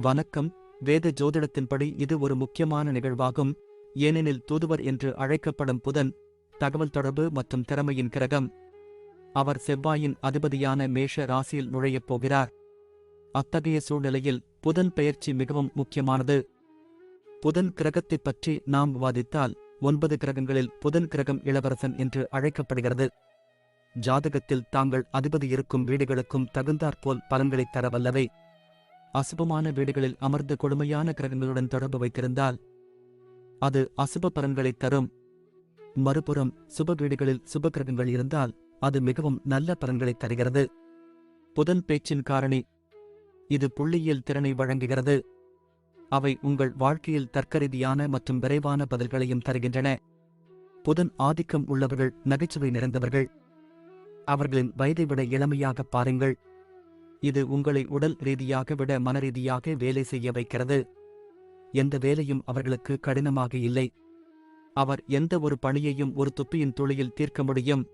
வணக்கம். வேத ஜோதிடத்தின்படி இது ஒரு முக்கியமான நிகழ்வாகும். ஏனெனில் தூதுவர் என்று அழைக்கப்படும் புதன் தகவல் தொடர்பு மற்றும் திறமையின் கிரகம். அவர் செவ்வாயின் அதிபதியான மேஷ ராசியில் நுழையப் போகிறார். அத்தகைய சூழ்நிலையில் புதன் பெயர்ச்சி மிகவும் முக்கியமானது. புதன் கிரகத்தைப் பற்றி நாம் விவாதித்தால் ஒன்பது கிரகங்களில் புதன் கிரகம் இளவரசன் என்று அழைக்கப்படுகிறது. ஜாதகத்தில் தாங்கள் அதிபதி இருக்கும் வீடுகளுக்கும் தகுந்தாற்போல் பலன்களைத் தரவல்லவை. அசுபமான வீடுகளில் அமர்ந்து கொடுமையான கிரகங்களுடன் தொடர்பு வைத்திருந்தால் அது அசுப பலன்களை தரும். மறுபுறம் சுப வீடுகளில் சுப கிரகங்கள் இருந்தால் அது மிகவும் நல்ல பலன்களை தருகிறது. புதன் பேச்சின் காரணி இது புள்ளியியல் திறனை வழங்குகிறது. அவை உங்கள் வாழ்க்கையில் தர்க்கரீதியான மற்றும் விரைவான பதில்களையும் தருகின்றன. புதன் ஆதிக்கம் உள்ளவர்கள் நகைச்சுவை நிறைந்தவர்கள். அவர்களின் வயதை விட இளமையாக பாருங்கள். இது உங்களை உடல் ரீதியாக விட மனரீதியாக வேலை செய்ய வைக்கிறது. எந்த வேலையும் அவர்களுக்கு கடினமாக இல்லை. அவர் எந்த ஒரு பணியையும் ஒரு துப்பியின் துளியில் தீர்க்க முடியும்.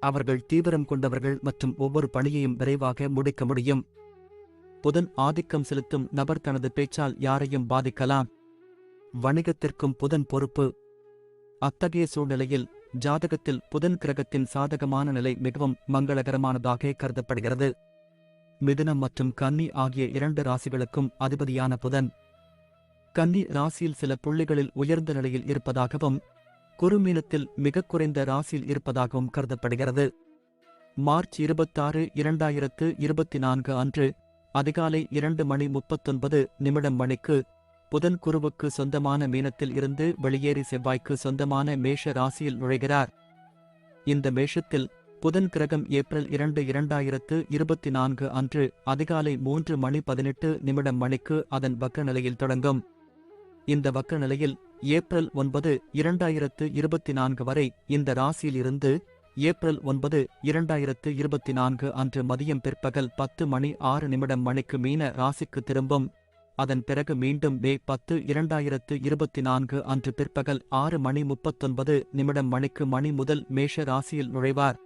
அவர்கள் தீவிரம் கொண்டவர்கள் மற்றும் ஒவ்வொரு பணியையும் விரைவாக முடிக்க முடியும். புதன் ஆதிக்கம் செலுத்தும் நபர் தனது பேச்சால் யாரையும் பாதிக்கலாம். வணிகத்திற்கும் புதன் பொறுப்பு. அத்தகைய சூழ்நிலையில் ஜாதகத்தில் புதன் கிரகத்தின் சாதகமான நிலை மிகவும் மங்களகரமானதாக கருதப்படுகிறது. மிதுனம் மற்றும் கன்னி ஆகிய இரண்டு ராசிகளுக்கும் அதிபதியான புதன். கன்னி ராசியில் சில புள்ளிகளில் உயர்ந்த நிலையில் இருப்பதாகவும் குறுமீனத்தில் மிக குறைந்த ராசியில் இருப்பதாகவும் கருதப்படுகிறது. மார்ச் இருபத்தாறு இரண்டாயிரத்து இருபத்தி நான்கு அன்று அதிகாலை இரண்டு மணி முப்பத்தொன்பது நிமிடம் மணிக்கு புதன் குருவுக்கு சொந்தமான மீனத்தில் இருந்து வெளியேறி செவ்வாய்க்கு சொந்தமான மேஷ ராசியில் நுழைகிறார். இந்த மேஷத்தில் புதன் கிரகம் ஏப்ரல் இரண்டு இரண்டாயிரத்து இருபத்தி நான்கு அன்று அதிகாலை மூன்று மணி பதினெட்டு நிமிடம் மணிக்கு அதன் வக்க நிலையில் தொடங்கும். இந்த வக்க நிலையில் ஏப்ரல் ஒன்பது இரண்டாயிரத்து இருபத்தி நான்கு வரை இந்த ராசியில் இருந்து ஏப்ரல் ஒன்பது இரண்டாயிரத்து இருபத்தி நான்கு அன்று மதியம் பிற்பகல் பத்து மணி ஆறு நிமிடம் மணிக்கு மீன ராசிக்கு திரும்பும். அதன் பிறகு மீண்டும் மே பத்து இரண்டாயிரத்து இருபத்தி நான்கு அன்று பிற்பகல் ஆறு மணி முப்பத்தொன்பது நிமிடம் மணிக்கு மணி முதல் மேஷ ராசியில் நுழைவார்.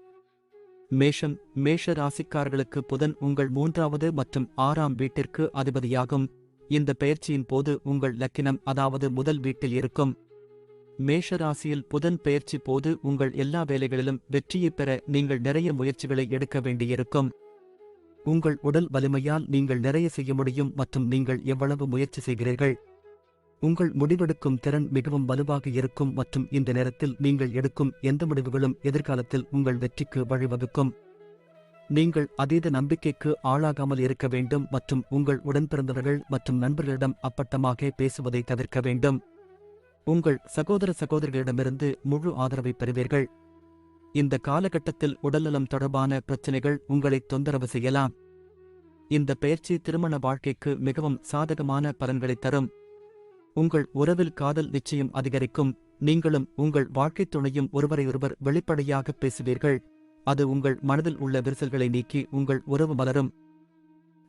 மேஷம் மேஷ ராசிக்காரர்களுக்கு புதன் உங்கள் மூன்றாவது மற்றும் ஆறாம் வீட்டிற்கு அதிபதியாகும். இந்த பெயர்ச்சியின் போது உங்கள் லக்கினம் அதாவது முதல் வீட்டில் இருக்கும். மேஷ ராசியில் புதன் பெயர்ச்சி போது உங்கள் எல்லா வேலைகளிலும் வெற்றியைப் பெற நீங்கள் நிறைய முயற்சிகளை எடுக்க வேண்டியிருக்கும். உங்கள் உடல் வலிமையால் நீங்கள் நிறைய செய்ய முடியும் மற்றும் நீங்கள் எவ்வளவு முயற்சி செய்கிறீர்கள்? உங்கள் முடிவெடுக்கும் திறன் மிகவும் வலுவாக இருக்கும் மற்றும் இந்த நேரத்தில் நீங்கள் எடுக்கும் எந்த முடிவுகளும் எதிர்காலத்தில் உங்கள் வெற்றிக்கு வழிவகுக்கும். நீங்கள் அதீத நம்பிக்கைக்கு ஆளாகாமல் இருக்க வேண்டும் மற்றும் உங்கள் உடன்பிறந்தவர்கள் மற்றும் நண்பர்களிடம் அப்பட்டமாக பேசுவதை தவிர்க்க வேண்டும். உங்கள் சகோதர சகோதரிகளிடமிருந்து முழு ஆதரவை பெறுவீர்கள். இந்த காலகட்டத்தில் உடல்நலம் தொடர்பான பிரச்சினைகள் உங்களை தொந்தரவு செய்யலாம். இந்த பயிற்சி திருமண வாழ்க்கைக்கு மிகவும் சாதகமான பலன்களை தரும். உங்கள் உறவில் காதல் நிச்சயம் அதிகரிக்கும். நீங்களும் உங்கள் வாழ்க்கைத் துணையும் ஒருவரையொருவர் வெளிப்படையாக பேசுவீர்கள். அது உங்கள் மனதில் உள்ள விரிசல்களை நீக்கி உங்கள் உறவு மலரும்.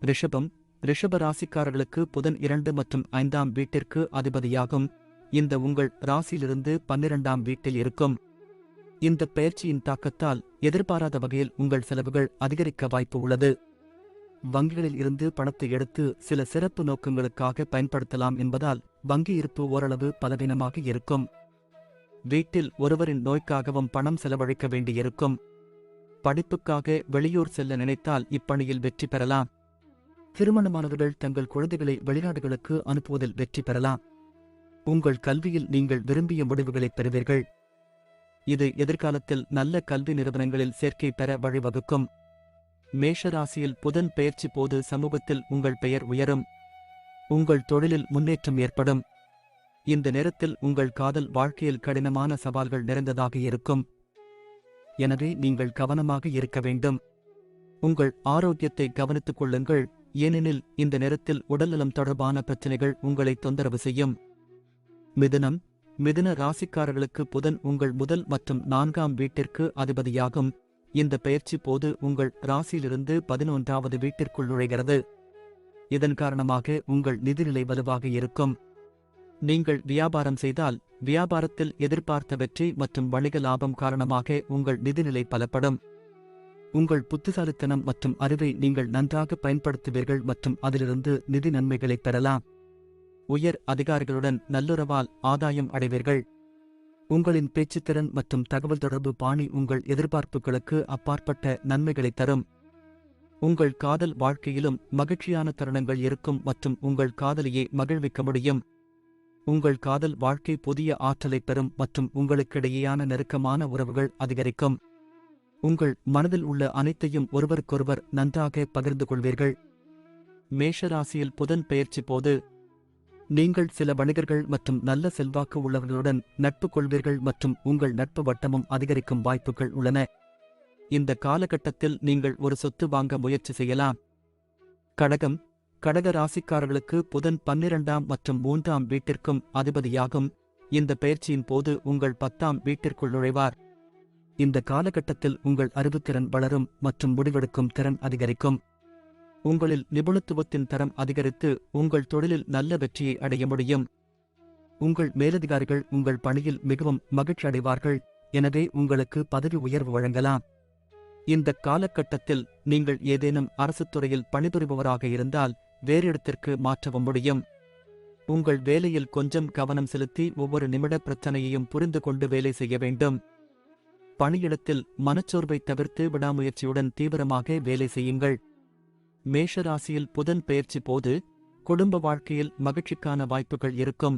ரிஷபம் ரிஷப ராசிக்காரர்களுக்கு புதன் இரண்டு மற்றும் ஐந்தாம் வீட்டிற்கு அதிபதியாகும். இந்த உங்கள் ராசியிலிருந்து பன்னிரண்டாம் வீட்டில் இருக்கும். இந்த பயிற்சியின் தாக்கத்தால் எதிர்பாராத வகையில் உங்கள் செலவுகள் அதிகரிக்க வாய்ப்பு உள்ளது. வங்கிகளில் இருந்து பணத்தை எடுத்து சில சிறப்பு நோக்கங்களுக்காக பயன்படுத்தலாம் என்பதால் வங்கி இருப்பு ஓரளவு பலவீனமாக இருக்கும். வீட்டில் ஒருவரின் நோய்க்காகவும் பணம் செலவழிக்க வேண்டியிருக்கும். படிப்புக்காக வெளியூர் செல்ல நினைத்தால் இப்பணியில் வெற்றி பெறலாம். திருமணமானவர்கள் தங்கள் குழந்தைகளை வெளிநாடுகளுக்கு அனுப்புவதில் வெற்றி பெறலாம். உங்கள் கல்வியில் நீங்கள் விரும்பிய முடிவுகளைப் பெறுவீர்கள். இது எதிர்காலத்தில் நல்ல கல்வி நிறுவனங்களில் சேர்க்கை பெற வழிவகுக்கும். மேஷராசியில் புதன் பெயர்ச்சி போது சமூகத்தில் உங்கள் பெயர் உயரும். உங்கள் தொழிலில் முன்னேற்றம் ஏற்படும். இந்த நேரத்தில் உங்கள் காதல் வாழ்க்கையில் கடினமான சவால்கள் நிறைந்ததாக இருக்கும். எனவே நீங்கள் கவனமாக இருக்க வேண்டும். உங்கள் ஆரோக்கியத்தை கவனித்துக் கொள்ளுங்கள். ஏனெனில் இந்த நேரத்தில் உடல்நலம் தொடர்பான பிரச்சினைகள் உங்களை தொந்தரவு செய்யும். மிதுனம் மிதுன ராசிக்காரர்களுக்கு புதன் உங்கள் முதல் மற்றும் நான்காம் வீட்டிற்கு அதிபதியாகும். இந்த பெயர்ச்சி போது உங்கள் ராசியிலிருந்து பதினொன்றாவது வீட்டிற்குள் நுழைகிறது. இதன் காரணமாக உங்கள் நிதிநிலை வலுவாக இருக்கும். நீங்கள் வியாபாரம் செய்தால் வியாபாரத்தில் எதிர்பார்த்த வெற்றி மற்றும் வணிக லாபம் காரணமாக உங்கள் நிதிநிலை பலப்படும். உங்கள் புத்திசாலித்தனம் மற்றும் அறிவை நீங்கள் நன்றாக பயன்படுத்துவீர்கள் மற்றும் அதிலிருந்து நிதி நன்மைகளை பெறலாம். உயர் அதிகாரிகளுடன் நல்லுறவால் ஆதாயம் அடைவீர்கள். உங்களின் பேச்சுத்திறன் மற்றும் தகவல் தொடர்பு பாணி உங்கள் எதிர்பார்ப்புகளுக்கு அப்பாற்பட்ட நன்மைகளை தரும். உங்கள் காதல் வாழ்க்கையிலும் மகிழ்ச்சியான தருணங்கள் இருக்கும் மற்றும் உங்கள் காதலியை மகிழ்விக்க முடியும். உங்கள் காதல் வாழ்க்கை புதிய ஆற்றலை பெறும் மற்றும் உங்களுக்கிடையேயான நெருக்கமான உறவுகள் அதிகரிக்கும். உங்கள் மனதில் உள்ள அனைத்தையும் ஒருவருக்கொருவர் நன்றாக பகிர்ந்து கொள்வீர்கள். மேஷராசியில் புதன் பெயர்ச்சி போது நீங்கள் சில வணிகர்கள் மற்றும் நல்ல செல்வாக்கு உள்ளவர்களுடன் நட்பு கொள்வீர்கள் மற்றும் உங்கள் நட்பு வட்டமும் அதிகரிக்கும் வாய்ப்புகள் உள்ளன. இந்த காலகட்டத்தில் நீங்கள் ஒரு சொத்து வாங்க முயற்சி செய்யலாம். கடகம் கடக ராசிக்காரர்களுக்கு புதன் பன்னிரண்டாம் மற்றும் மூன்றாம் வீட்டிற்கும் அதிபதியாகும். இந்த பயிற்சியின் போது உங்கள் பத்தாம் வீட்டிற்குள் நுழைவார். இந்த காலகட்டத்தில் உங்கள் அறிவுத்திறன் வளரும் மற்றும் முடிவெடுக்கும் திறன் அதிகரிக்கும். உங்களில் நிபுணத்துவத்தின் தரம் அதிகரித்து உங்கள் தொழிலில் நல்ல வெற்றியை அடைய முடியும். உங்கள் மேலதிகாரிகள் உங்கள் பணியில் மிகவும் மகிழ்ச்சி அடைவார்கள். எனவே உங்களுக்கு பதவி உயர்வு வழங்கலாம். இந்த காலகட்டத்தில் நீங்கள் ஏதேனும் அரசுத் துறையில் பணிபுரிபவராக இருந்தால் வேறு இடத்திற்கு மாற்றவும் முடியும். உங்கள் வேலையில் கொஞ்சம் கவனம் செலுத்தி ஒவ்வொரு நிமிட பிரச்சனையையும் புரிந்து கொண்டு வேலை செய்ய வேண்டும். பணியிடத்தில் மனச்சோர்வை தவிர்த்து விடாமுயற்சியுடன் தீவிரமாக வேலை செய்யுங்கள். மேஷராசியில் புதன் பெயர்ச்சி போது குடும்ப வாழ்க்கையில் மகிழ்ச்சிக்கான வாய்ப்புகள் இருக்கும்.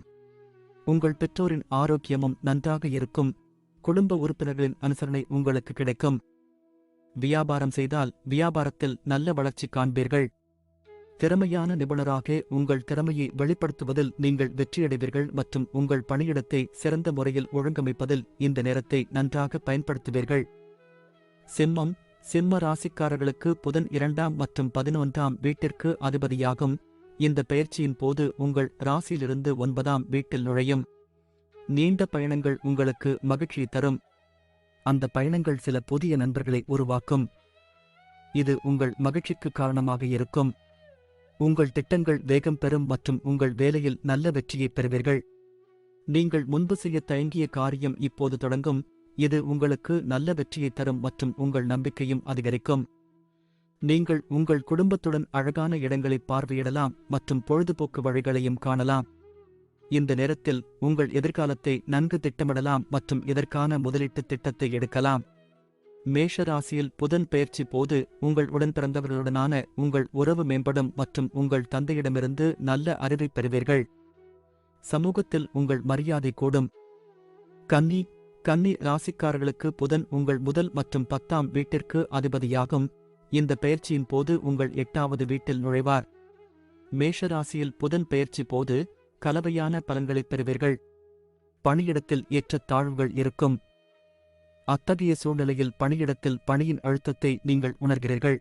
உங்கள் பெற்றோரின் ஆரோக்கியமும் நன்றாக இருக்கும். குடும்ப உறுப்பினர்களின் அனுசரணை உங்களுக்கு கிடைக்கும். வியாபாரம் செய்தால் வியாபாரத்தில் நல்ல வளர்ச்சி காண்பீர்கள். திறமையான நிபுணராக உங்கள் திறமையை வெளிப்படுத்துவதில் நீங்கள் வெற்றியடைவீர்கள் மற்றும் உங்கள் பணியிடத்தை சிறந்த முறையில் ஒழுங்கமைப்பதில் இந்த நேரத்தை நன்றாக பயன்படுத்துவீர்கள். சிம்மம் சிம்ம ராசிக்காரர்களுக்கு புதன் இரண்டாம் மற்றும் பதினொன்றாம் வீட்டிற்கு அதிபதியாகும். இந்த பெயர்ச்சியின் போது உங்கள் ராசியிலிருந்து ஒன்பதாம் வீட்டில் நுழையும். நீண்ட பயணங்கள் உங்களுக்கு மகிழ்ச்சி தரும். அந்த பயணங்கள் சில புதிய நண்பர்களை உருவாக்கும். இது உங்கள் மகிழ்ச்சிக்கு காரணமாக இருக்கும். உங்கள் திட்டங்கள் வேகம் பெறும் மற்றும் உங்கள் வேலையில் நல்ல வெற்றியை பெறுவீர்கள். நீங்கள் முன்பு செய்ய தயங்கிய காரியம் இப்போது தொடங்கும். இது உங்களுக்கு நல்ல வெற்றியை தரும் மற்றும் உங்கள் நம்பிக்கையும் அதிகரிக்கும். நீங்கள் உங்கள் குடும்பத்துடன் அழகான இடங்களை பார்வையிடலாம் மற்றும் பொழுதுபோக்கு வழிகளையும் காணலாம். இந்த நேரத்தில் உங்கள் எதிர்காலத்தை நன்கு திட்டமிடலாம் மற்றும் இதற்கான முதலீட்டு திட்டத்தை எடுக்கலாம். மேஷ ராசியில் புதன் பெயர்ச்சி போது உங்கள் உடன் பிறந்தவர்களுடனான உங்கள் உறவு மேம்படும் மற்றும் உங்கள் தந்தையிடமிருந்து நல்ல அறிவை பெறுவீர்கள். சமூகத்தில் உங்கள் மரியாதை கூடும். கன்னி கன்னி ராசிக்காரர்களுக்கு புதன் உங்கள் முதல் மற்றும் பத்தாம் வீட்டிற்கு அதிபதியாகும். இந்த பெயர்ச்சியின் போது உங்கள் எட்டாவது வீட்டில் நுழைவார். மேஷ ராசியில் புதன் பெயர்ச்சி போது கலவையான பலன்களைப் பெறுவீர்கள். பணியிடத்தில் ஏற்ற தாழ்வுகள் இருக்கும். அத்தகைய சூழ்நிலையில் பணியிடத்தில் பணியின் அழுத்தத்தை நீங்கள் உணர்கிறீர்கள்.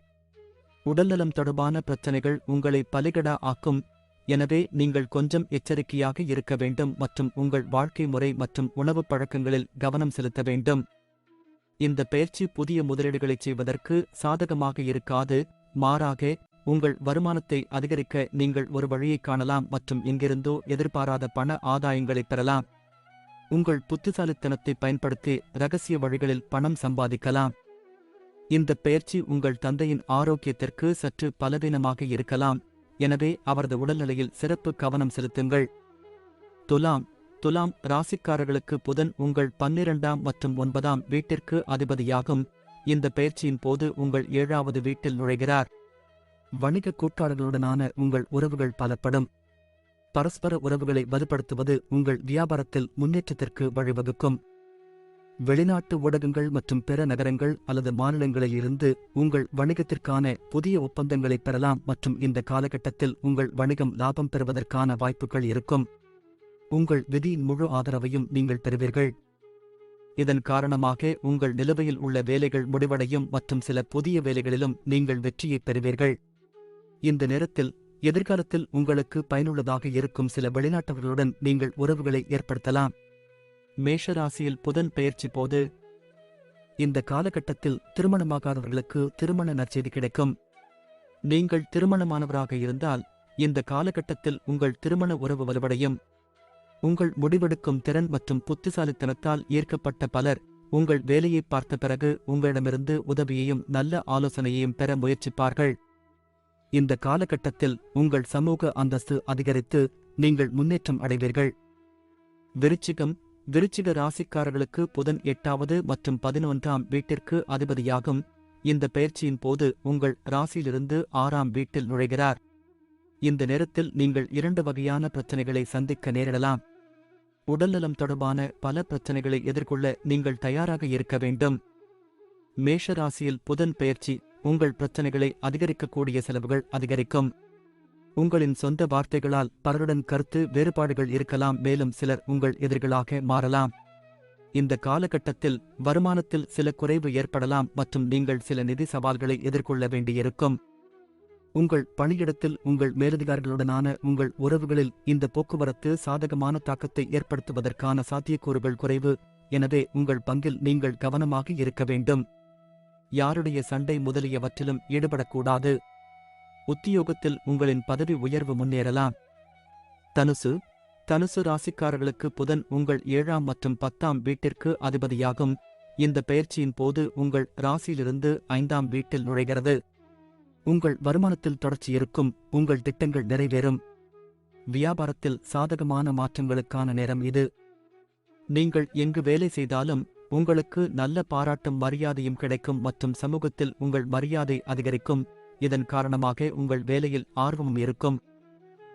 உடல்நலம் தொடர்பான பிரச்சனைகள் உங்களை பலிகடா ஆக்கும். எனவே நீங்கள் கொஞ்சம் எச்சரிக்கையாக இருக்க வேண்டும் மற்றும் உங்கள் வாழ்க்கை முறை மற்றும் உணவுப் பழக்கங்களில் கவனம் செலுத்த வேண்டும். இந்த பயிற்சி புதிய முதலீடுகளைச் செய்வதற்கு சாதகமாக இருக்காது மாறாக உங்கள் வருமானத்தை அதிகரிக்க நீங்கள் ஒரு வழியைக் காணலாம் மற்றும் எங்கிருந்தோ எதிர்பாராத பண ஆதாயங்களைப் பெறலாம். உங்கள் புத்திசாலித்தனத்தை பயன்படுத்தி ரகசிய வழிகளில் பணம் சம்பாதிக்கலாம். இந்த பயிற்சி உங்கள் தந்தையின் ஆரோக்கியத்திற்கு சற்று பலவீனமாக இருக்கலாம். எனவே அவரது உடல்நிலையில் சிறப்பு கவனம் செலுத்துங்கள். துலாம் துலாம் ராசிக்காரர்களுக்கு புதன் உங்கள் பன்னிரண்டாம் மற்றும் ஒன்பதாம் வீட்டிற்கு அதிபதியாகும். இந்த பயிற்சியின் போது உங்கள் ஏழாவது வீட்டில் நுழைகிறார். வணிக கூட்டாளர்களுடனான உங்கள் உறவுகள் பலப்படும். பரஸ்பர உறவுகளை வலுப்படுத்துவது உங்கள் வியாபாரத்தில் முன்னேற்றத்திற்கு வழிவகுக்கும். வெளிநாட்டு ஊடகங்கள் மற்றும் பிற நகரங்கள் அல்லது மாநிலங்களில் இருந்து உங்கள் வணிகத்திற்கான புதிய ஒப்பந்தங்களை பெறலாம் மற்றும் இந்த காலகட்டத்தில் உங்கள் வணிகம் லாபம் பெறுவதற்கான வாய்ப்புகள் இருக்கும். உங்கள் விதியின் முழு ஆதரவையும் நீங்கள் பெறுவீர்கள். இதன் காரணமாக உங்கள் நிலுவையில் உள்ள வேலைகள் முடிவடையும் மற்றும் சில புதிய வேலைகளிலும் நீங்கள் வெற்றியைப் பெறுவீர்கள். இந்த நேரத்தில் எதிர்காலத்தில் உங்களுக்கு பயனுள்ளதாக இருக்கும் சில வெளிநாட்டவர்களுடன் நீங்கள் உறவுகளை ஏற்படுத்தலாம். மேஷராசியில் புதன் பெயர்ச்சி போது இந்த காலகட்டத்தில் திருமணமாகாதவர்களுக்கு திருமண நற்செய்தி கிடைக்கும். நீங்கள் திருமணமானவராக இருந்தால் இந்த காலகட்டத்தில் உங்கள் திருமண உறவு வலுவடையும். உங்கள் முடிவெடுக்கும் திறன் மற்றும் புத்திசாலித்தனத்தால் ஈர்க்கப்பட்ட பலர் உங்கள் வேலையை பார்த்த பிறகு உங்களிடமிருந்து உதவியையும் நல்ல ஆலோசனையையும் பெற முயற்சிப்பார்கள். இந்த காலகட்டத்தில் உங்கள் சமூக அந்தஸ்து அதிகரித்து நீங்கள் முன்னேற்றம் அடைவீர்கள். விருச்சிகம் விருச்சிக ராசிக்காரர்களுக்கு புதன் எட்டாவது மற்றும் பதினொன்றாம் வீட்டிற்கு அதிபதியாகும். இந்த பயிற்சியின் போது உங்கள் ராசியிலிருந்து ஆறாம் வீட்டில் நுழைகிறார். இந்த நேரத்தில் நீங்கள் இரண்டு வகையான பிரச்சனைகளை சந்திக்க நேரிடலாம். உடல்நலம் தொடர்பான பல பிரச்சனைகளை எதிர்கொள்ள நீங்கள் தயாராக இருக்க வேண்டும். மேஷ ராசியில் புதன் பயிற்சி உங்கள் பிரச்சனைகளை அதிகரிக்கக்கூடிய செலவுகள் அதிகரிக்கும். உங்களின் சொந்த வார்த்தைகளால் பலருடன் கருத்து வேறுபாடுகள் இருக்கலாம் மேலும் சிலர் உங்கள் எதிர்களாக மாறலாம். இந்த காலகட்டத்தில் வருமானத்தில் சில குறைவு ஏற்படலாம் மற்றும் நீங்கள் சில நிதி சவால்களை எதிர்கொள்ள வேண்டியிருக்கும். உங்கள் பணியிடத்தில் உங்கள் மேலதிகாரிகளுடனான உங்கள் உறவுகளில் இந்த போக்குவரத்து சாதகமான தாக்கத்தை ஏற்படுத்துவதற்கான சாத்தியக்கூறுகள் குறைவு. எனவே உங்கள் பங்கில் நீங்கள் கவனமாக இருக்க வேண்டும். யாருடைய சண்டை முதலியவற்றிலும் ஈடுபடக்கூடாது. உத்தியோகத்தில் உங்களின் பதவி உயர்வு முன்னேறலாம். தனுசு தனுசு ராசிக்காரர்களுக்கு புதன் உங்கள் ஏழாம் மற்றும் பத்தாம் வீட்டிற்கு அதிபதியாகும். இந்த பெயர்ச்சியின் போது உங்கள் ராசியிலிருந்து ஐந்தாம் வீட்டில் நுழைகிறது. உங்கள் வருமானத்தில் தொடர்ச்சி இருக்கும் உங்கள் திட்டங்கள் நிறைவேறும். வியாபாரத்தில் சாதகமான மாற்றங்களுக்கான நேரம் இது. நீங்கள் எங்கு வேலை செய்தாலும் உங்களுக்கு நல்ல பாராட்டும் மரியாதையும் கிடைக்கும் மற்றும் சமூகத்தில் உங்கள் மரியாதை அதிகரிக்கும். இதன் காரணமாக உங்கள் வேலையில் ஆர்வமும் இருக்கும்.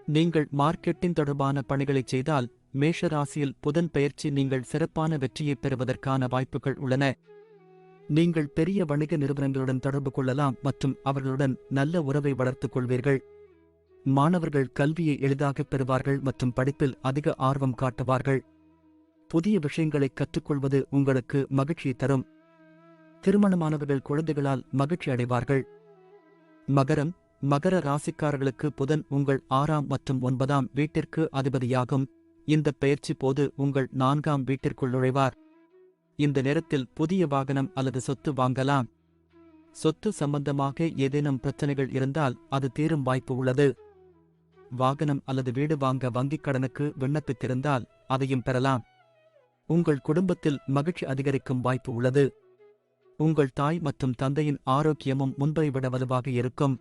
நீங்கள் மார்க்கெட்டிங் தொடர்பான பணிகளைச் செய்தால் மேஷ ராசியில் புதன் பயிற்சி நீங்கள் சிறப்பான வெற்றியைப் பெறுவதற்கான வாய்ப்புகள் உள்ளன. நீங்கள் பெரிய வணிக நிறுவனங்களுடன் தொடர்பு கொள்ளலாம் மற்றும் அவர்களுடன் நல்ல உறவை வளர்த்துக் கொள்வீர்கள். மாணவர்கள் கல்வியை எளிதாகப் பெறுவார்கள் மற்றும் படிப்பில் அதிக ஆர்வம் காட்டுவார்கள். புதிய விஷயங்களை கற்றுக்கொள்வது உங்களுக்கு மகிழ்ச்சியை தரும். திருமணமானவர்கள் குழந்தைகளால் மகிழ்ச்சி அடைவார்கள். மகரம் மகர ராசிக்காரர்களுக்கு புதன் உங்கள் ஆறாம் மற்றும் ஒன்பதாம் வீட்டிற்கு அதிபதியாகும். இந்த பெயர்ச்சி போது உங்கள் நான்காம் வீட்டிற்குள் நுழைவார். இந்த நேரத்தில் புதிய வாகனம் அல்லது சொத்து வாங்கலாம். சொத்து சம்பந்தமாக ஏதேனும் பிரச்சனைகள் இருந்தால் அது தீரும் வாய்ப்பு உள்ளது. வாகனம் அல்லது வீடு வாங்க வங்கிக் கடனுக்கு விண்ணப்பித்திருந்தால் அதையும் பெறலாம். உங்கள் குடும்பத்தில் மகிழ்ச்சி அதிகரிக்கும் வாய்ப்பு உள்ளது. உங்கள் தாய் மற்றும் தந்தையின் ஆரோக்கியமும் முன்பை விட வலுவாக இருக்கும்.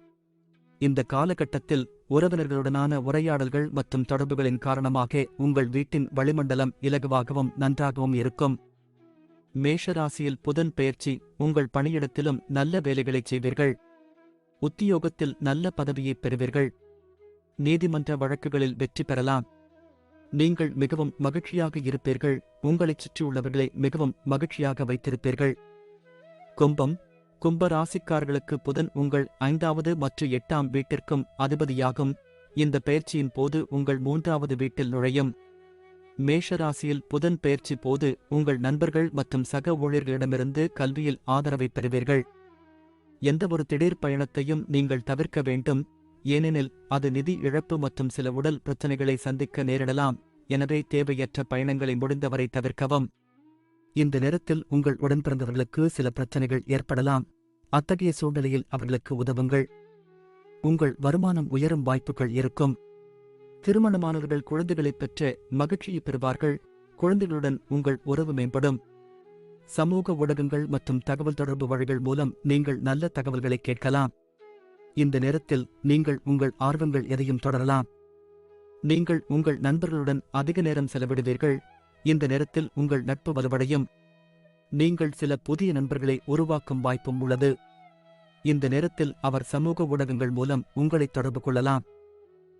இந்த காலகட்டத்தில் உறவினர்களுடனான உரையாடல்கள் மற்றும் தொடர்புகளின் காரணமாக உங்கள் வீட்டின் வளிமண்டலம் இலகுவாகவும் நன்றாகவும் இருக்கும். மேஷராசியில் புதன் பெயர்ச்சி உங்கள் பணியிடத்திலும் நல்ல வேலைகளைச் செய்வீர்கள். உத்தியோகத்தில் நல்ல பதவியைப் பெறுவீர்கள். நீதிமன்ற வழக்குகளில் வெற்றி பெறலாம். நீங்கள் மிகவும் மகிழ்ச்சியாக இருப்பீர்கள். உங்களைச் சுற்றியுள்ளவர்களை மிகவும் மகிழ்ச்சியாக வைத்திருப்பீர்கள். கும்பம் கும்ப ராசிக்காரர்களுக்கு புதன் உங்கள் ஐந்தாவது மற்றும் எட்டாம் வீட்டிற்கும் அதிபதியாகும். இந்த பெயர்ச்சியின் போது உங்கள் மூன்றாவது வீட்டில் நுழையும். மேஷராசியில் புதன் பெயர்ச்சி போது உங்கள் நண்பர்கள் மற்றும் சக ஊழியர்களிடமிருந்து கல்வியில் ஆதரவை பெறுவீர்கள். எந்தவொரு திடீர் பயணத்தையும் நீங்கள் தவிர்க்க வேண்டும். ஏனெனில் அது நிதி இழப்பு மற்றும் சில உடல் பிரச்சனைகளை சந்திக்க நேரிடலாம். எனவே தேவையற்ற பயணங்களை முடிந்தவரை தவிர்க்கவும். இந்த நேரத்தில் உங்கள் உடன்பிறந்தவர்களுக்கு சில பிரச்சனைகள் ஏற்படலாம். அத்தகைய சூழ்நிலையில் அவர்களுக்கு உதவுங்கள். உங்கள் வருமானம் உயரும் வாய்ப்புகள் இருக்கும். திருமணமானவர்கள் குழந்தைகளைப் பெற்ற மகிழ்ச்சியை பெறுவார்கள். குழந்தைகளுடன் உங்கள் உறவு மேம்படும். சமூக ஊடகங்கள் மற்றும் தகவல் தொடர்பு வழிகள் மூலம் நீங்கள் நல்ல தகவல்களை கேட்கலாம். இந்த நேரத்தில் நீங்கள் உங்கள் ஆர்வங்கள் எதையும் தொடரலாம். நீங்கள் உங்கள் நண்பர்களுடன் அதிக நேரம் செலவிடுவீர்கள். இந்த நேரத்தில் உங்கள் நட்பு வலுவடையும். நீங்கள் சில புதிய நண்பர்களை உருவாக்கும் வாய்ப்பும் உள்ளது. இந்த நேரத்தில் அவர் சமூக ஊடகங்கள் மூலம் உங்களை தொடர்பு கொள்ளலாம்.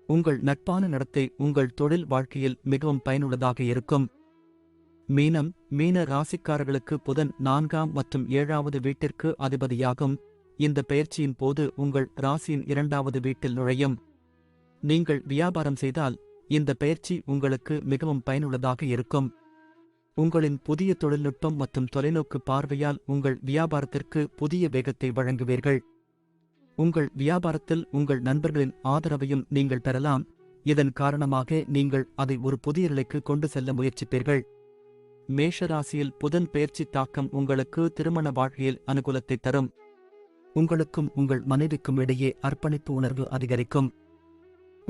உங்கள் நட்பான நடத்தை உங்கள் தொழில் வாழ்க்கையில் மிகவும் பயனுள்ளதாக இருக்கும். மீனம் மீன ராசிக்காரர்களுக்கு புதன் நான்காம் மற்றும் ஏழாவது வீட்டிற்கு அதிபதியாகும். இந்த பெயர்ச்சியின் போது உங்கள் ராசியின் இரண்டாவது வீட்டில் நுழையும். நீங்கள் வியாபாரம் செய்தால் இந்த பெயர்ச்சி உங்களுக்கு மிகவும் பயனுள்ளதாக இருக்கும். உங்களின் புதிய தொழில்நுட்பம் மற்றும் தொலைநோக்கு பார்வையால் உங்கள் வியாபாரத்திற்கு புதிய வேகத்தை வழங்குவீர்கள். உங்கள் வியாபாரத்தில் உங்கள் நண்பர்களின் ஆதரவையும் நீங்கள் பெறலாம். இதன் காரணமாக நீங்கள் அதை ஒரு புதிய நிலைக்கு கொண்டு செல்ல முயற்சிப்பீர்கள். மேஷராசியில் புதன் பயிற்சி தாக்கம் உங்களுக்கு திருமண வாழ்க்கையில் அனுகூலத்தை தரும். உங்களுக்கும் உங்கள் மனைவிக்கும் இடையே அர்ப்பணிப்பு உணர்வு அதிகரிக்கும்.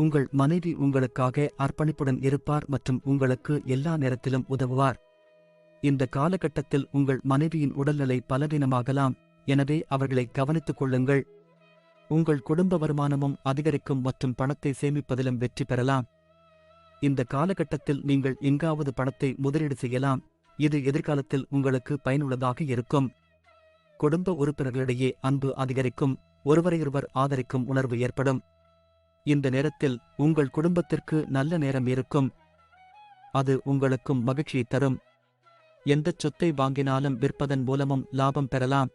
உங்கள் மனைவி உங்களுக்காக அர்ப்பணிப்புடன் இருப்பார் மற்றும் உங்களுக்கு எல்லா நேரத்திலும் உதவுவார். இந்த காலகட்டத்தில் உங்கள் மனைவியின் உடல்நிலை பலவீனமாகலாம். எனவே அவர்களை கவனித்துக் கொள்ளுங்கள். உங்கள் குடும்ப வருமானமும் அதிகரிக்கும் மற்றும் பணத்தை சேமிப்பதிலும் வெற்றி பெறலாம். இந்த காலகட்டத்தில் நீங்கள் எங்காவது பணத்தை முதலீடு செய்யலாம். இது எதிர்காலத்தில் உங்களுக்கு பயனுள்ளதாக இருக்கும். குடும்ப உறுப்பினர்களிடையே அன்பு அதிகரிக்கும். ஒருவரையொருவர் ஆதரிக்கும் உணர்வு ஏற்படும். இந்த நேரத்தில் உங்கள் குடும்பத்திற்கு நல்ல நேரம் இருக்கும். அது உங்களுக்கும் மகிழ்ச்சியை தரும். எந்தச் சொத்தை வாங்கினாலும் விற்பதன் மூலமும் லாபம் பெறலாம்.